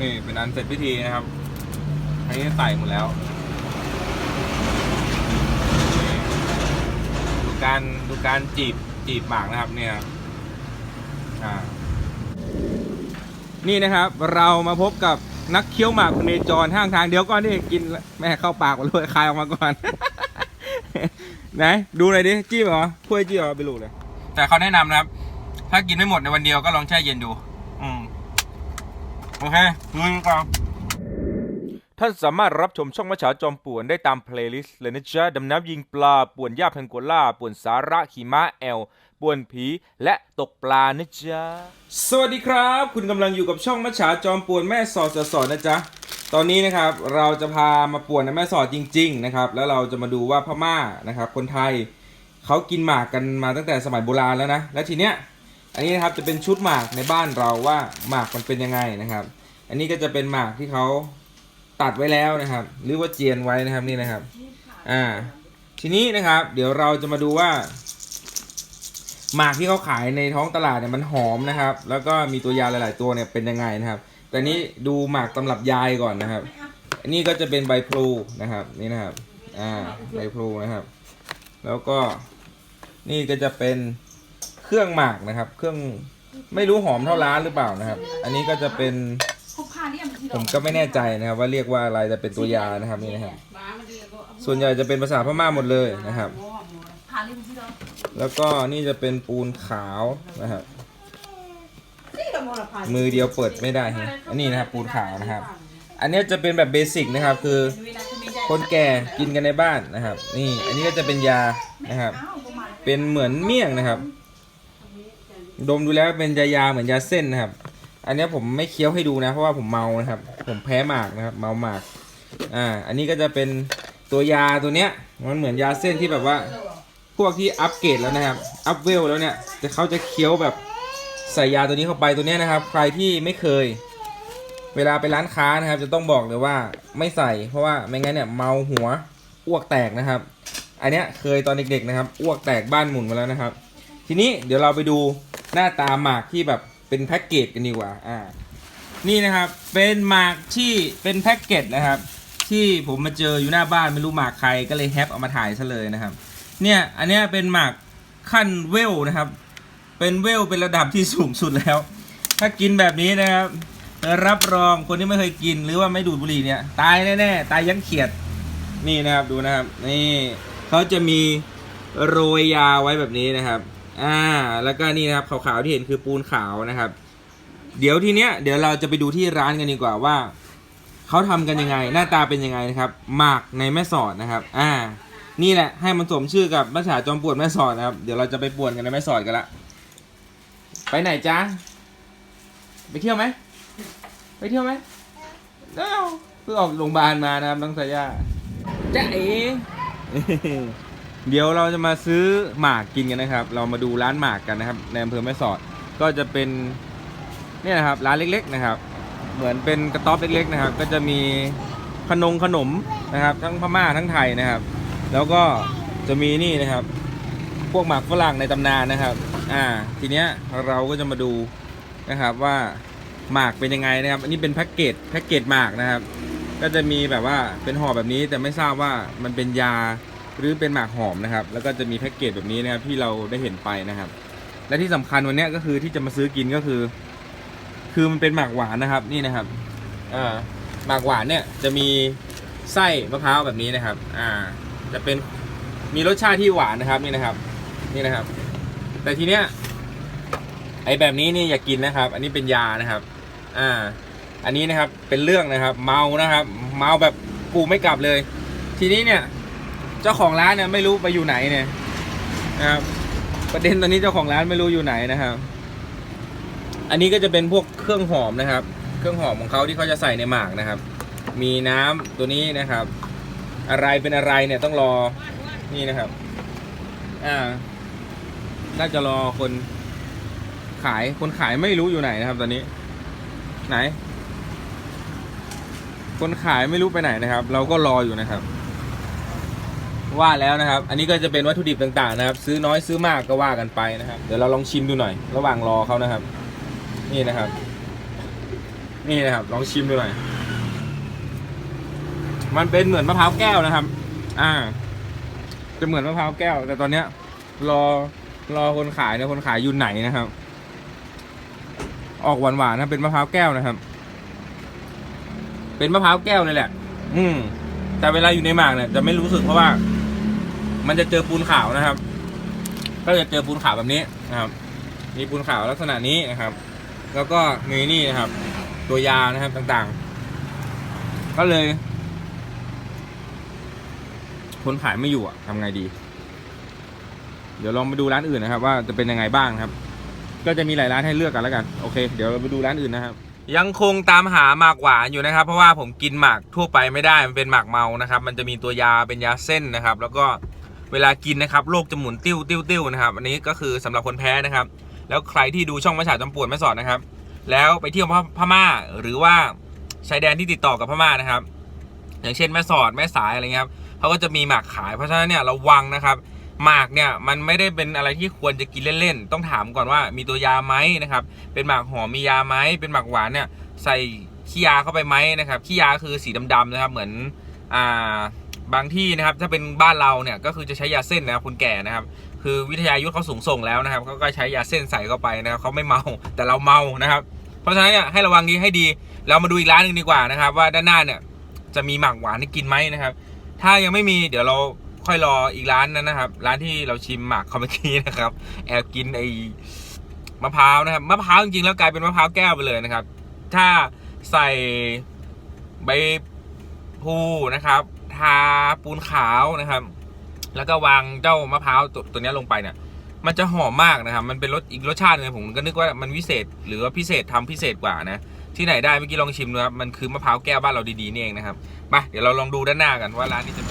นี่เป็นอันเสร็จพิธีนะครับ อันนี้ใส่หมดแล้ว ดูการดูการจีบจีบหมากนะครับ เนี่ยอ่านี่นะครับเรามาพบกับนักเคี้ยวหมากคนเนจรห้างทางเดี๋ยวก่อนที่กินแม่เข้าปากหมดเลยคายออกมาก่อนไหนดูหน่อยดิ จี้เหรอถ้วยจี้เหรอไปรู้เลย แต่เขาแนะนำนะครับ ถ้ากินไม่หมดในวันเดียวก็ลองแช่เย็นดู โอเคลุยกันท่านสามารถรับชมช่องมัชฉาจอมป่วนได้ตามเพลย์ลิสต์เลยนะจ๊ะดำน้ำยิงปลาป่วนยาบพังโกล่าป่วนสาระขีม้าแอลป่วนผี และตกปลานะจ๊ะ สวัสดีครับ คุณกำลังอยู่กับช่องมัชฉาจอมป่วนแม่สอดสอดนะจ๊ะ ตอนนี้นะครับเราจะพามาป่วนในแม่สอดจริง ๆ นะครับ แล้วเราจะมาดูว่าพม่านะครับ คนไทยเขากินหมากกันมาตั้งแต่สมัยโบราณแล้วนะ และทีเนี้ย อันนี้นะครับจะเป็นชุดหมากในบ้านเราว่าหมากมันเป็นยังไงนะครับ อันนี้ก็จะเป็นหมากที่เขาตัดไว้แล้วนะครับ หรือว่าเจียนไว้นะครับนี่นะครับ อ่า ทีนี้นะครับ เดี๋ยวเราจะมาดูว่าหมากที่เขาขายในท้องตลาดเนี่ยมันหอมนะครับ แล้วก็มีตัวยาหลาย ๆ ตัวเนี่ยเป็นยังไงนะครับ แต่นี้ดูหมากตำรับยายก่อนนะครับ อันนี้ก็จะเป็นใบพลูนะครับ นี่นะครับ อ่า ใบพลูนะครับ แล้วก็นี่ก็จะเป็น เครื่องหมากนะครับ เครื่องไม่รู้หอมเท่าร้านหรือเปล่านะครับ อันนี้ก็จะเป็นผมก็ไม่แน่ใจนะครับ ว่าเรียกว่าอะไรแต่เป็นตัวยานะครับนี่นะครับส่วนใหญ่จะเป็นภาษาพม่าหมดเลยนะครับ แล้วก็นี่จะเป็นปูนขาวนะครับ มือเดียวเปิดไม่ได้ฮะอันนี้นะครับปูนขาวนะครับ อันนี้จะเป็นแบบเบสิกนะครับ คือคนแก่กินกันในบ้านนะครับ นี่ อันนี้ก็จะเป็นยานะครับ เป็นเหมือนเมี่ยงนะครับ ดมดูแล้วเป็นยายาเหมือนยาเส้นนะครับ อันนี้ผมไม่เคี้ยวให้ดูนะ เพราะว่าผมเมานะครับ ผมแพ้หมากนะครับ เมาหมาก อ่า อันนี้ก็จะเป็นตัวยาตัวเนี้ย มันเหมือนยาเส้นที่แบบว่า พวกที่อัปเกรดแล้วนะครับ อัพเวลแล้วเนี่ยจะเขาจะเคี้ยวแบบใส่ยาตัวนี้เข้าไปตัวเนี้ยนะครับ ใครที่ไม่เคย เวลาไปร้านค้านะครับ จะต้องบอกเลยว่าไม่ใส่ เพราะว่าไม่งั้นเนี่ยเมาหัวอ้วกแตกนะครับ อันเนี้ยเคยตอนเด็กๆนะครับ อ้วกแตกบ้านหมุนมาแล้วนะครับ ทีนี้เดี๋ยวเราไปดู หน้าตาหมากที่แบบเป็นแพ็กเกจกันดีกว่า อ่า นี่นะครับเป็นหมากที่เป็นแพ็กเกจนะครับ ที่ผมมาเจออยู่หน้าบ้านไม่รู้หมากใครก็เลยแฮปเอามาถ่ายซะเลยนะครับ เนี่ยอันนี้เป็นหมากขั้นเวลนะครับ เป็นเวลเป็นระดับที่สูงสุดแล้ว ถ้ากินแบบนี้นะครับรับรองคนที่ไม่เคยกินหรือว่าไม่ดูดบุหรี่เนี่ย ตายแน่ๆตายยั้งเขียดนี่นะครับดูนะครับ นี่เขาจะมีโรยยาไว้แบบนี้นะครับ อ่า แล้วก็นี่นะครับขาวๆที่เห็นคือปูนขาวนะครับ เดี๋ยวทีเนี้ยเดี๋ยวเราจะไปดูที่ร้านกันดีกว่าว่าเขาทำกันยังไง หน้าตาเป็นยังไงนะครับ หมากในแม่สอดนะครับ อ่า นี่แหละให้มันสมชื่อกับมัชฉาจอมปวดแม่สอดนะครับ เดี๋ยวเราจะไปปวนกันในแม่สอดกันละ ไปไหนจ๊ะ ไปเที่ยวไหม ไปเที่ยวไหมเอ้าเพิ่งออกโรงพยาบาลมานะครับน้องสายาจ๊ะเอ๋ เดี๋ยวเราจะมาซื้อหมากกินกันนะครับ เรามาดูร้านหมากกันนะครับในอำเภอแม่สอดก็จะเป็นเนี่ยนะครับร้านเล็กๆนะครับ เหมือนเป็นกระต๊อบเล็กๆนะครับ ก็จะมีขนมขนมนะครับ ทั้งพม่าทั้งไทยนะครับ แล้วก็จะมีนี่นะครับ พวกหมากฝรั่งในตำนานนะครับ อ่า ทีเนี้ยเราก็จะมาดูนะครับว่าหมากเป็นยังไงนะครับ อันนี้เป็นแพ็กเกจแพ็กเกจหมากนะครับ ก็จะมีแบบว่าเป็นห่อแบบนี้แต่ไม่ทราบว่ามันเป็นยา หรือเป็นหมากหอมนะครับ แล้วก็จะมีแพ็กเกจแบบนี้นะครับที่เราได้เห็นไปนะครับ และที่สำคัญวันนี้ก็คือที่จะมาซื้อกินก็คือ คือมันเป็นหมากหวานนะครับนี่นะครับอ่าหมากหวานเนี่ยจะมีไส้มะพร้าวแบบนี้นะครับ อ่า จะเป็นมีรสชาติที่หวานนะครับนี่นะครับ นี่นะครับ แต่ทีเนี้ยไอแบบนี้นี่อย่ากินนะครับ อันนี้เป็นยานะครับ อ่า อันนี้นะครับเป็นเรื่องนะครับ เมานะครับ เมาแบบกูไม่กลับเลย ทีนี้เนี่ย เจ้าของร้านเนี่ยไม่รู้ไปอยู่ไหนเนี่ยนะครับประเด็นตอนนี้เจ้าของร้านไม่รู้อยู่ไหนนะครับ อันนี้ก็จะเป็นพวกเครื่องหอมนะครับ เครื่องหอมของเขาที่เขาจะใส่ในหมากนะครับ มีน้ำตัวนี้นะครับ อะไรเป็นอะไรเนี่ยต้องรอนี่นะครับ อ่า น่าจะรอคนขายคนขายไม่รู้อยู่ไหนนะครับ ตอนนี้ ไหน คนขายไม่รู้ไปไหนนะครับ เราก็รออยู่นะครับ ว่าแล้วนะครับ อันนี้ก็จะเป็นวัตถุดิบต่างๆนะครับ ซื้อน้อยซื้อมากก็ว่ากันไปนะครับ เดี๋ยวเราลองชิมดูหน่อย ระหว่างรอเขานะครับ นี่นะครับ นี่นะครับ ลองชิมดูหน่อย มันเป็นเหมือนมะพร้าวแก้วนะครับ อ่า จะเหมือนมะพร้าวแก้ว แต่ตอนเนี้ย รอรอคนขายนะคนขายอยู่ไหนนะครับ ออกหวานๆนะเป็นมะพร้าวแก้วนะครับ เป็นมะพร้าวแก้วเลยแหละ อืมแต่เวลาอยู่ในหมากเนี่ยจะไม่รู้สึกเพราะว่า มันจะเจอปูนขาวนะครับ ก็จะเจอปูนขาวแบบนี้นะครับ มีปูนขาวลักษณะนี้นะครับ แล้วก็มีนี่นะครับ ตัวยานะครับต่างๆ ก็เลย คนขายไม่อยู่อะทำไงดี เดี๋ยวลองไปดูร้านอื่นนะครับ ว่าจะเป็นยังไงบ้างครับ ก็จะมีหลายร้านให้เลือกกันแล้วกันโอเค เดี๋ยวเราไปดูร้านอื่นนะครับยังคงตามหาหมากหวานอยู่นะครับ เพราะว่าผมกินหมากทั่วไปไม่ได้มันเป็นหมากเมานะครับ มันจะมีตัวยาเป็นยาเส้นนะครับ แล้วก็ เวลากินนะครับโรคจะหมุนติ้วติ้วติ้วนะครับอันนี้ก็คือสำหรับคนแพ้นะครับ แล้วใครที่ดูช่องมาฉาจำปวดไม่สอนนะครับ แล้วไปเที่ยวพม่าหรือว่าชายแดนที่ติดต่อกับพม่านะครับ อย่างเช่นแม่สอดแม่สายอะไรเงี้ยครับเขาก็จะมีหมากขายเพราะฉะนั้นเนี่ยระวังนะครับหมากเนี่ยมันไม่ได้เป็นอะไรที่ควรจะกินเล่นๆ ต้องถามก่อนว่ามีตัวยาไหมนะครับ เป็นหมากหอมมียาไหมเป็นหมากหวานเนี่ยใส่ขี้ยาเข้าไปไหมนะครับขี้ยาคือสีดำๆนะครับ เหมือนอ่า บางที่นะครับถ้าเป็นบ้านเราเนี่ยก็คือจะใช้ยาเส้นนะครับคนแก่นะครับ คือวิทยายุทธเขาสูงส่งแล้วนะครับเขาก็ใช้ยาเส้นใส่เข้าไปนะครับเขาไม่เมาแต่เราเมานะครับ เพราะฉะนั้นเนี่ยให้ระวังดีให้ดี เรามาดูอีกร้านหนึ่งดีกว่านะครับ ว่าด้านหน้าเนี่ยจะมีหมากหวานให้กินไหมนะครับ ถ้ายังไม่มีเดี๋ยวเราค่อยรออีกร้านนั้นนะครับ ร้านที่เราชิมหมากเขาเมื่อกี้นะครับ แอบกินไอ้มะพร้าวนะครับมะพร้าวจริงๆแล้วกลายเป็นมะพร้าวแก้วไปเลยนะครับ ถ้าใส่ใบพลูนะครับ ทาปูนขาวนะครับ แล้วก็วางเจ้ามะพร้าวตัวนี้ลงไปเนี่ย มันจะหอมมากนะครับ มันเป็นรสอีกรสชาตินึงผมก็นึกว่ามันวิเศษ หรือว่าพิเศษทำพิเศษกว่านะที่ไหนได้เมื่อกี้ลองชิมนะครับมันคือมะพร้าวแก้วบ้านเราดีๆนี่เองนะครับมาเดี๋ยวเราลองดูด้านหน้ากันว่าร้านนี้จะ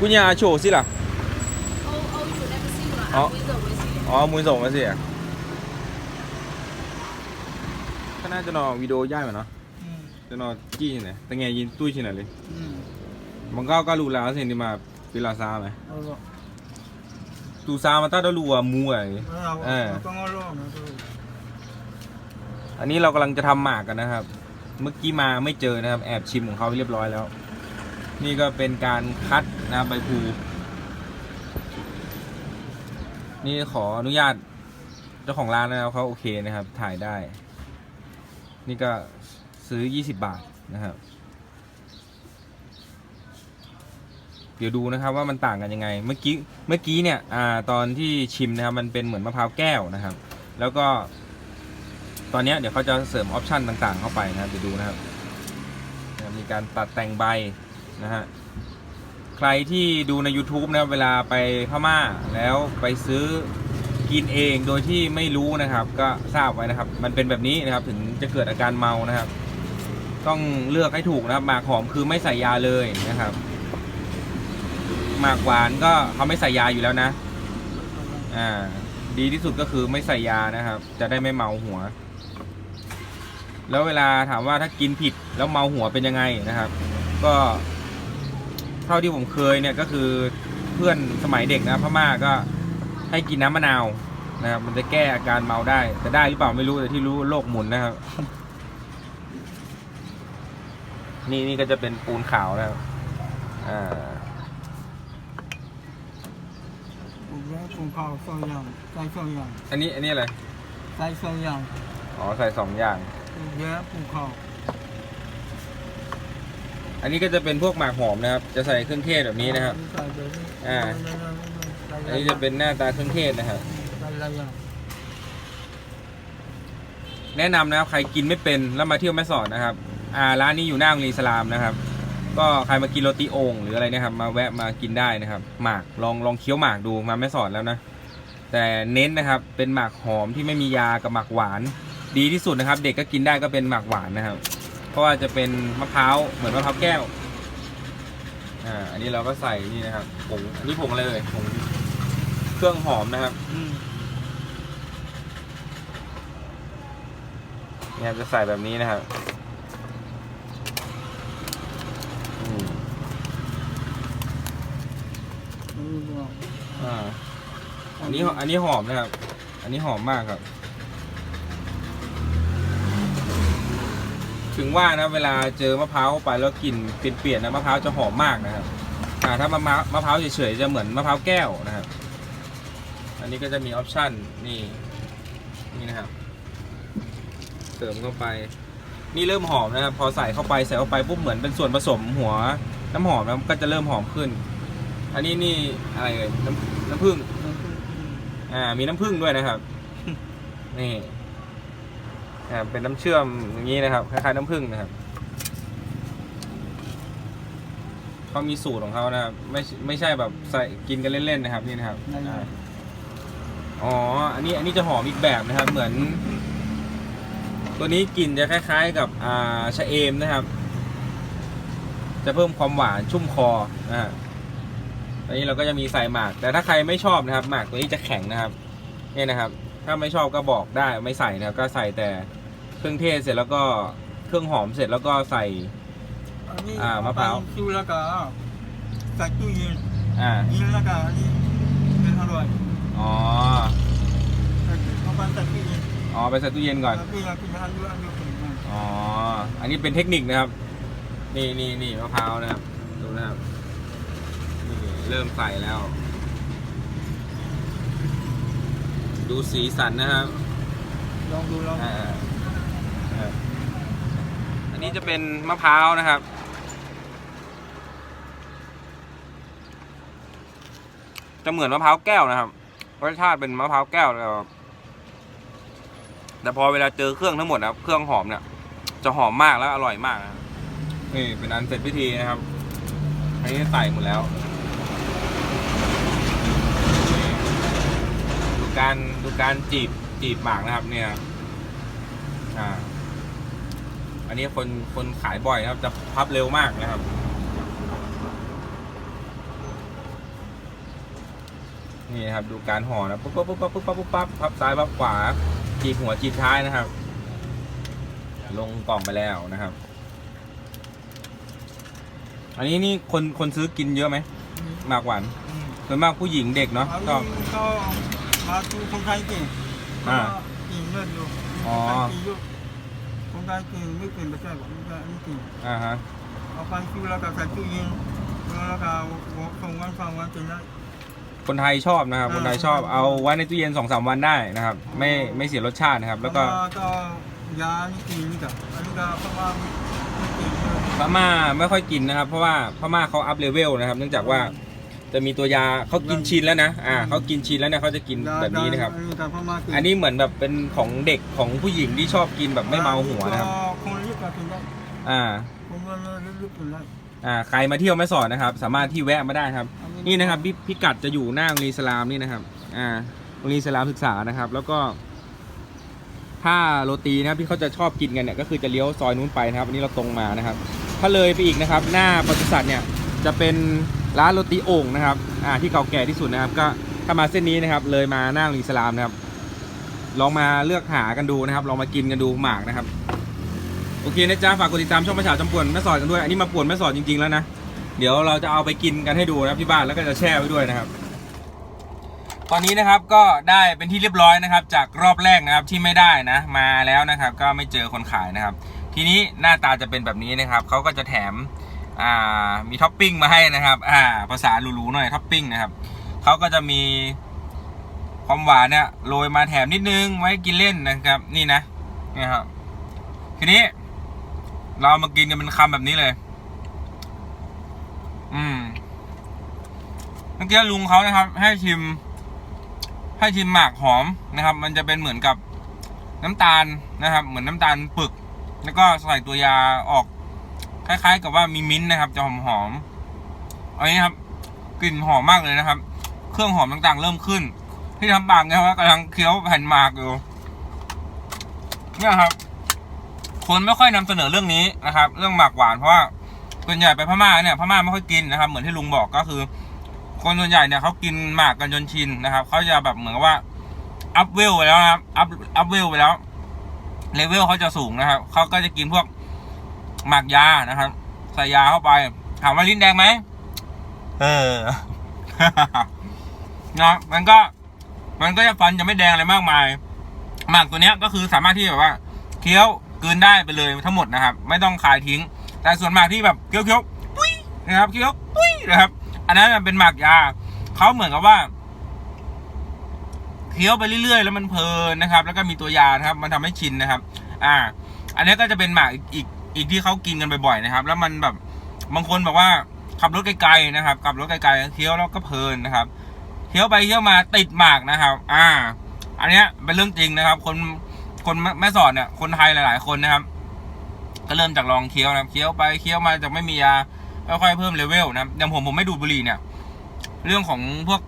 คุณยาโชว์สิล่ะอาอาออ๋อมุนส่งว่งสิอะ ก็น่าจะนอวิดีโอย่ายมาเนาะ Mm. จะนอจี้ไหนแต่ไงยินตุ้ยชิไหนเลย Mm. มันก็ก็รู้แล้วสิ่งที่มาฟิลาซาไหม Alo. ตูซามันต้าดรู้ว่ามูอะไร Ah, pangalo na to. อันนี้เรากำลังจะทำหมากกันนะครับ เมื่อกี้มาไม่เจอนะครับ แอบชิมของเขาเรียบร้อยแล้ว นี่ก็เป็นการคัดนะครับใบพลูนี่ขออนุญาตเจ้าของร้านนะครับเขาโอเคนะครับ ถ่ายได้ นี่ก็ซื้อ 20 บาทนะครับ เดี๋ยวดูนะครับว่ามันต่างกันยังไง เมื่อกี้เมื่อกี้เนี่ยอ่าตอนที่ชิมนะครับมันเป็นเหมือนมะพร้าวแก้วนะครับ แล้วก็ ตอนนี้เดี๋ยวเขาจะเสริมออปชันต่างๆ เข้าไปนะครับเดี๋ยวดูนะครับนะครับมีการตัดแต่งใบนะฮะใครที่ดูใน YouTube นะครับเวลาไปพม่าแล้วไปซื้อ กินเองโดยที่ไม่รู้นะครับ ก็ทราบไว้นะครับ มันเป็นแบบนี้นะครับ ถึงจะเกิดอาการเมานะครับ ต้องเลือกให้ถูกนะครับหมากหอมคือไม่ใส่ยาเลยนะครับหมากหวานก็เขาไม่ใส่ยาอยู่แล้วนะ อ่า ดีที่สุดก็คือไม่ใส่ยานะครับ จะได้ไม่เมาหัว แล้วเวลาถามว่าถ้ากินผิดแล้วเมาหัวเป็นยังไงนะครับ ก็ เท่าที่ผมเคยเนี่ยก็คือเพื่อนสมัยเด็กนะพม่าก็ ให้กินน้ำมะนาวนะครับ มันจะแก้อาการเมาได้ แต่ได้หรือเปล่าไม่รู้แต่ที่รู้โลกหมุนนะครับ นี่นี่ก็จะเป็นปูนขาวนะครับอ่า Ugla kung kao so yang, sai so yang, อันนี้อันนี้อะไร sai so yang. อ๋อใส่สองอย่าง Ugla kung kao. อันนี้ก็จะเป็นพวกหมากหอมนะครับ จะใส่เครื่องเทศแบบนี้นะครับ Ah. อั อันนี้จะเป็นหน้าตาเครื่องเทศนะครับ แนะนำนะครับใครกินไม่เป็นแล้วมาเที่ยวแม่สอดนะครับ อ่าร้านนี้อยู่หน้าโรงเรียนอิสลามนะครับ ก็ใครมากินโรตีโอ่งหรืออะไรนะครับ มาแวะมากินได้นะครับ หมากลองลองเคี้ยวหมากดูมาแม่สอดแล้วนะ แต่เน้นนะครับเป็นหมากหอมที่ไม่มียากับหมากหวาน ดีที่สุดนะครับ เด็กก็กินได้ก็เป็นหมากหวานนะครับ เพราะว่าจะเป็นมะพร้าวเหมือนมะพร้าวแก้วอ่าอันนี้เราก็ใส่นี่นะครับผงอันนี้ผงอะไรเลยผง เครื่องหอมนะครับ Hmm. เนี่ยจะใส่แบบนี้นะครับอืม Ugla. อ่าอันนี้อันนี้หอมนะครับ อันนี้หอมมากครับ ถึงว่านะเวลาเจอมะพร้าวเข้าไปแล้วกลิ่นเปลี่ยนๆนะมะพร้าวจะหอมมากนะครับ อ่าถ้ามะพร้าวมะพร้าวเฉยๆจะเหมือนมะพร้าวแก้วนะครับ อันนี้ก็จะมีออปชันนี่นี่นะครับ เสริมเข้าไป นี่เริ่มหอมนะครับ พอใส่เข้าไปใส่เข้าไปปุ๊บเหมือนเป็นส่วนผสมหัวน้ำหอมนะก็จะเริ่มหอมขึ้น อันนี้นี่อะไรเอ่ยน้ำน้ำผึ้งอ่ามีน้ำผึ้งด้วยนะครับ นี่อ่าเป็นน้ำเชื่อมอย่างนี้นะครับคล้ายๆน้ำผึ้งนะครับเขามีสูตรของเขานะครับ ไม่ไม่ใช่แบบใส่กินกันเล่นๆนะครับนี่นะครับ อ่าอ๋อ อันนี้อันนี้จะหอมอีกแบบนะครับ เหมือน ตัวนี้กลิ่นจะคล้าย ๆ กับอ่าชะเอมนะครับ จะเพิ่มความหวานชุ่มคอนะฮะอันนี้เราก็จะมีใส่หมาก แต่ถ้าใครไม่ชอบนะครับหมากตัวนี้จะแข็งนะครับ เนี่ยนะครับ ถ้าไม่ชอบก็บอกได้ไม่ใส่นะครับ ก็ใส่แต่เครื่องเทศเสร็จแล้วก็เครื่องหอมเสร็จแล้วก็ใส่อันนี้อ่ามะพร้าวเอไปคิวแล้วก็ใส่ตู้เย็นอ่าเย็นแล้วก็อันนี้เป็นอร่อย อ๋อใส่ตู้เอาไปใส่ตู้เย็นอ๋อ ไปใส่ตู้เย็นก่อนแล้วพี่เรากินอันนี้อันนี้กินมันอ๋อ อันนี้เป็นเทคนิคนะครับ นี่นี่นี่มะพร้าวนะครับ ดูนะครับนี่เริ่มใส่แล้ว ดูสีสันนะครับลองดูลองอ่าอ่าอันนี้จะเป็นมะพร้าวนะครับ จะเหมือนมะพร้าวแก้วนะครับ รสชาติเป็นมะพร้าวแก้วแต่ว่าแต่พอเวลาเจอเครื่องทั้งหมดนะครับเครื่องหอมเนี่ย จะหอมมากแล้วอร่อยมากนะนี่เป็นอันเสร็จพิธีนะครับอันนี้ใส่หมดแล้วดูการดูการจีบจีบหมากนะครับ เนี่ย อ่า อันนี้คนคนขายบ่อยนะครับ จะพับเร็วมากนะครับ นี่นะครับดูการห่อนะปุ๊บปุ๊บปุ๊บปุ๊บปุ๊บปุ๊บปั๊บพับซ้ายพับขวาจีบหัวจีบท้ายนะครับ ลงกล่องไปแล้วนะครับ อันนี้นี่คนคนซื้อกินเยอะไหมหมากหวานอืมส่วนมากผู้หญิงเด็กเนาะอันก็นี้ก็มาดูคนไทยกินอ่ากินเยอะอยู่อ๋อ คนไทยกินเยอะคนไทยกินไม่กินไม่ใช่หรอกไม่ใช่ไม่กินอ่าฮะเอาไปคิวแล้วก็ใส่ตู้เย็นแล้วก็ส่งวันสองวันกินได้ คนไทยชอบนะครับ คนไทยชอบเอาไว้ในตู้เย็นสองสามวันได้นะครับ ไม่ไม่เสียรสชาตินะครับ แล้วก็ก็ยานี่กินนี่กับอันนี้ก็เพราะว่าไม่กินเลยพม่าไม่ค่อยกินนะครับ เพราะว่าพม่าเขาอัพเลเวลนะครับ เนื่องจากว่าจะมีตัวยาเขากินชินแล้วนะอ่าเขากินชินแล้วเนี่ยเขาจะกินแบบนี้นะครับ อันนี้ก็เพราะว่ากิอันนี้เหมือนแบบเป็นของเด็กของผู้หญิงที่ชอบกินแบบไม่เมาหัวนะครับก็คนรีบก็กินได้อ่าคนรีบกินได้ อ่าใครมาเที่ยวแม่สอดนะครับ สามารถที่แวะมาได้ครับ นี่นะครับพี่พิกัดจะอยู่หน้าโรงเรียนอิสลามนี่นะครับ อ่าโรงเรียนอิสลามศึกษานะครับ แล้วก็ ถ้าโรตีนะครับที่เขาจะชอบกินกันเนี่ยก็คือจะเลี้ยวซอยนู้นไปนะครับอันนี้เราตรงมานะครับ ถ้าเลยไปอีกนะครับ หน้าปศุสัตว์เนี่ยจะเป็นร้านโรตีโอ่งนะครับ อ่าที่เก่าแก่ที่สุดนะครับ ก็ถ้ามาเส้นนี้นะครับ เลยมาหน้าโรงเรียนอิสลามนะครับ ลองมาเลือกหากันดูนะครับ ลองมากินกันดูหมากนะครับ โอเคนะจ๊ะฝากกดติดตามช่องประชาจำปวนแม่สอดกันด้วย อันนี้มาป่วนแม่สอดจริงๆแล้วนะ เดี๋ยวเราจะเอาไปกินกันให้ดูนะครับที่บ้านแล้วก็จะแช่ไว้ด้วยนะครับ ตอนนี้นะครับก็ได้เป็นที่เรียบร้อยนะครับ จากรอบแรกนะครับที่ไม่ได้นะ มาแล้วนะครับ ก็ไม่เจอคนขายนะครับ ทีนี้หน้าตาจะเป็นแบบนี้นะครับเขาก็จะแถมอ่ามีท็อปปิ้งมาให้นะครับอ่าภาษาหรูๆหน่อยท็อปปิ้งนะครับเขาก็จะมีความหวานเนี่ยโรยมาแถมนิดนึงไว้กินเล่นนะครับ นี่นะนี่ครับทีนี้ เรามากินกันเป็นคำแบบนี้เลย อืมเมื่อกี้ลุงเขานะครับ ให้ชิม ให้ชิมหมากหอมนะครับ มันจะเป็นเหมือนกับน้ำตาลนะครับ เหมือนน้ำตาลปึก แล้วก็ใส่ตัวยาออก คล้าย ๆ กับว่ามีมิ้นท์นะครับ จะหอมหอมอันนี้ครับ กลิ่นหอมมากเลยนะครับ เครื่องหอมต่างๆ เริ่มขึ้น ที่ทำปากนะครับกำลังเคี้ยวแผ่นหมากอยู่เนี่ยครับ คนไม่ค่อยนำเสนอเรื่องนี้นะครับ เรื่องหมากหวานเพราะว่าส่วนใหญ่ไปพม่าเนี่ยพม่าไม่ค่อยกินนะครับ เหมือนที่ลุงบอกก็คือ คนส่วนใหญ่เนี่ยเขากินหมากกันจนชินนะครับเขาจะแบบเหมือนว่าอัพเวลไปแล้วนะครับอัพอัพเวลไปแล้วเลเวลเขาจะสูงนะครับเขาก็จะกินพวกหมากยานะครับใส่ยาเข้าไป ถามว่าลิ้นแดงไหมเออนะมันก็ มันก็จะฟันจะไม่แดงอะไรมากมาย หมากตัวเนี้ยก็คือสามารถที่แบบว่า เคี้ยว กลืนได้ไปเลยทั้งหมดนะครับ ไม่ต้องคายทิ้ง แต่ส่วนหมากที่แบบเคี้ยวเคี้ยวปุ้ยนะครับเคี้ยวปุ้ยนะครับ อันนั้นมันเป็นหมากยาเขาเหมือนกับว่าเคี้ยวไปเรื่อยๆ แล้วมันเพลินนะครับ แล้วก็มีตัวยานะครับ มันทำให้ชินนะครับ อ่า อันนี้ก็จะเป็นหมากอีกอีกที่เขากินกันบ่อยๆนะครับ แล้วมันแบบบางคนบอกว่าขับรถไกลๆนะครับขับรถไกลๆเคี้ยวแล้วก็เพลินนะครับเคี้ยวไปเคี้ยวมาติดหมากนะครับ อ่า อันนี้เป็นเรื่องจริงนะครับ คน คนแม่สอดเนี่ยคนไทยหลาย ๆ คนนะครับ ก็เริ่มจากลองเคี้ยวนะครับเคี้ยวไปเคี้ยวมาจากไม่มียาค่อยๆเพิ่มเลเวลนะครับอย่างผมผมไม่ดูดบุหรี่เนี่ย เรื่องของพวก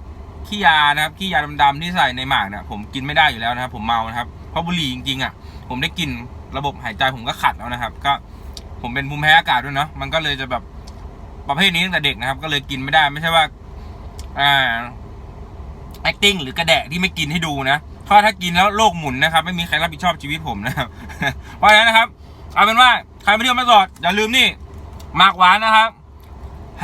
ขี้ยานะครับขี้ยาดำๆที่ใส่ในหมากเนี่ยผมกินไม่ได้อยู่แล้วนะครับ ผมเมานะครับเพราะบุหรี่จริงๆอะ ผมได้กลินระบบหายใจผมก็ขัดแล้วนะครับ ก็ผมเป็นภูมิแพ้อากาศด้วยเนาะมันก็เลยจะแบบประเภทนี้ตั้งแต่เด็กนะครับ ก็เลยกินไม่ได้ไม่ใช่ว่าอ่า acting หรือกระแดะที่ไม่กินให้ดูนะ เพราะถ้ากินแล้วโลกหมุนนะครับ ไม่มีใครรับผิดชอบชีวิตผมนะครับ เพราะฉะนั้นนะครับ เอาเป็นว่าใครมาเที่ยวแม่สอดอย่าลืมนี่หมากหวานนะครับ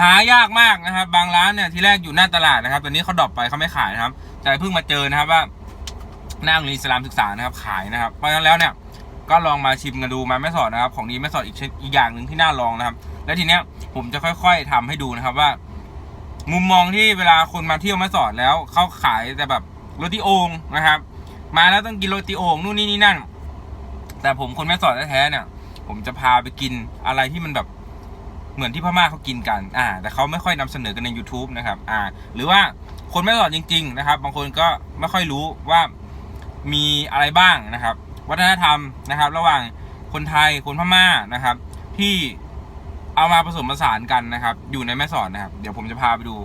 หายากมากนะครับ บางร้านเนี่ยที่แรกอยู่หน้าตลาดนะครับ ตอนนี้เขาดรอปไปเขาไม่ขายนะครับ แต่เพิ่งมาเจอนะครับว่าหน้าโรงเรียนอิสลามศึกษานะครับขายนะครับ เพราะฉะนั้นแล้วเนี่ยก็ลองมาชิมกันดูมาแม่สอดนะครับ ของดีแม่สอดอีกอีกอย่างหนึ่งที่น่าลองนะครับ และทีเนี้ยผมจะค่อย ๆทำให้ดูนะครับว่า มุมมองที่เวลาคนมาเที่ยวแม่สอดแล้วเขาขายแต่แบบโรตีโองนะครับ มาแล้วต้องกินโรตีโองนู่นนี่นี่นั่น แต่ผมคนแม่สอดแท้ๆเนี่ย ผมจะพาไปกินอะไรที่มันแบบเหมือนที่พม่าเขากินกัน อ่า แต่เขาไม่ค่อยนำเสนอกันใน YouTube นะครับ อ่า หรือว่าคนแม่สอดจริง ๆ นะครับ บางคนก็ไม่ค่อยรู้ว่ามีอะไรบ้างนะครับ วัฒนธรรมนะครับ ระหว่างคนไทยคนพม่านะครับ ที่เอามาผสมผสานกันนะครับ อยู่ในแม่สอดนะครับ เดี๋ยวผมจะพาไปดู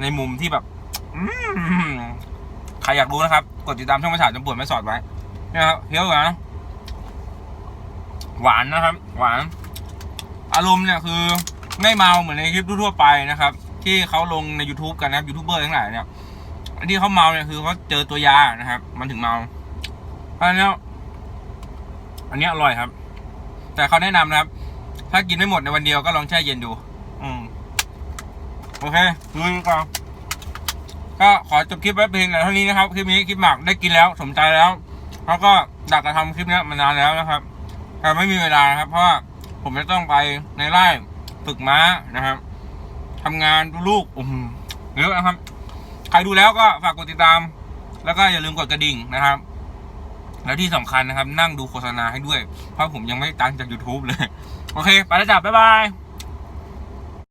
ในมุมที่แบบ ใครอยากรู้นะครับ กดติดตามช่องประชาจมปวดแม่สอดไว้นะครับเที่ยวนะหวานนะครับ หวาน อารมณ์เนี่ยคือไม่เมาเหมือนในคลิปทั่วไปนะครับ ที่เขาลงใน YouTube กันนะครับยูทูบเบอร์ทั้งหลายเนี่ยที่เขาเมาเนี่ยคือเขาเจอตัวยานะครับ มันถึงเมาเพราะฉะนั้นอันนี้อร่อยครับ แต่เขาแนะนำนะครับ ถ้ากินไม่หมดในวันเดียวก็ลองแช่เย็นดู อืม โอเคลุยก่อน ก็ขอจบคลิปไว้เพียงแต่เท่านี้นะครับ คลิปนี้คลิปหมักได้กินแล้วสมใจแล้ว แล้วก็อยากจะทำคลิปนี้มานานแล้วนะครับ แต่ไม่มีเวลาครับ เพราะว่าผมจะต้องไปในไร่ฝึกม้านะครับทำงานดูลูกอืมเยอะนะครับ ใครดูแล้วก็ฝากกดติดตาม แล้วก็อย่าลืมกดกระดิ่งนะครับ แล้วที่สำคัญนะครับ นั่งดูโฆษณาให้ด้วย เพราะผมยังไม่ตังค์จาก YouTube เลย โอเค ไปแล้วจ้ะบ๊ายบาย